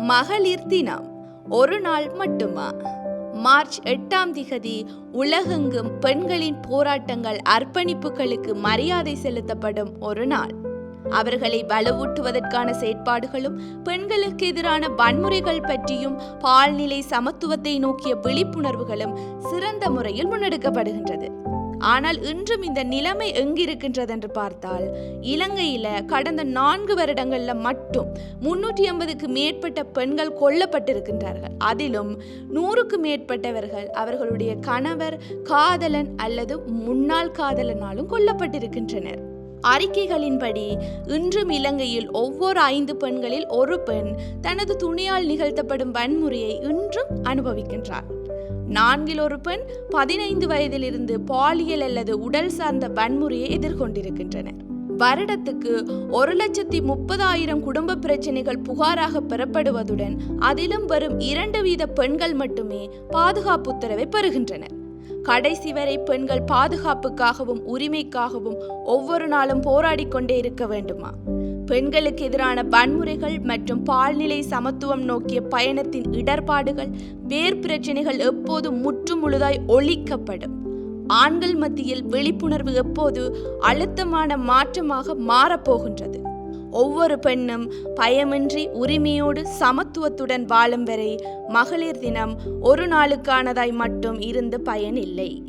மகளிர் தினம். ஒரு நாள் மட்டுமா? மார்ச் எட்டாம் திகதி உலகெங்கும் பெண்களின் போராட்டங்கள் அர்ப்பணிப்புகளுக்கு மரியாதை செலுத்தப்படும் ஒரு நாள். அவர்களை வலுவூட்டுவதற்கான செயற்பாடுகளும் பெண்களுக்கு எதிரான வன்முறைகள் பற்றியும் பால்நிலை சமத்துவத்தை நோக்கிய விழிப்புணர்வுகளும் சிறந்த முறையில் முன்னெடுக்கப்படுகின்றது. ஆனால் இன்றும் இந்த நிலைமை எங்கிருக்கின்றது என்று பார்த்தால் இலங்கையில கடந்த நான்கு வருடங்கள்ல மட்டும் முன்னூற்றி ஐம்பதுக்கு மேற்பட்ட பெண்கள் கொல்லப்பட்டிருக்கின்றார்கள். அதிலும் நூறுக்கு மேற்பட்டவர்கள் அவர்களுடைய கணவர் காதலன் அல்லது முன்னாள் காதலனாலும் கொல்லப்பட்டிருக்கின்றனர். அறிக்கைகளின்படி இன்றும் இலங்கையில் ஒவ்வொரு ஐந்து பெண்களில் ஒரு பெண் தனது துணியால் நிகழ்த்தப்படும் வன்முறையை இன்றும் அனுபவிக்கின்றார். நான்கில் ஒரு பெண் பதினைந்து வயதிலிருந்து பாலியல் அல்லது உடல் சார்ந்த வன்முறையை எதிர்கொண்டிருக்கின்றனர். வருடத்துக்கு ஒரு லட்சத்தி முப்பதாயிரம் குடும்ப பிரச்சனைகள் புகாராக பெறப்படுவதுடன் அதிலும் வரும் இரண்டு வீத பெண்கள் மட்டுமே பாதுகாப்பு உத்தரவை பெறுகின்றனர். கடைசி வரை பெண்கள் பாதுகாப்புக்காகவும் உரிமைக்காகவும் ஒவ்வொரு நாளும் போராடி கொண்டே இருக்க வேண்டுமா? பெண்களுக்கு எதிரான வன்முறைகள் மற்றும் பால்நிலை சமத்துவம் நோக்கிய பயணத்தின் இடர்பாடுகள் வேர் பிரச்சனைகள் எப்போதும் முற்றுமுழுதாய் ஒழிக்கப்படும்? ஆண்கள் மத்தியில் விழிப்புணர்வு எப்போது அழுத்தமான மாற்றமாக மாறப்போகின்றது ஒவ்வொரு பெண்ணும் பயமின்றி உரிமையோடு சமத்துவத்துடன் வாழும் வரை மகளிர் தினம் ஒரு நாளுக்கானதாய் மட்டும் இருந்து பயனில்லை.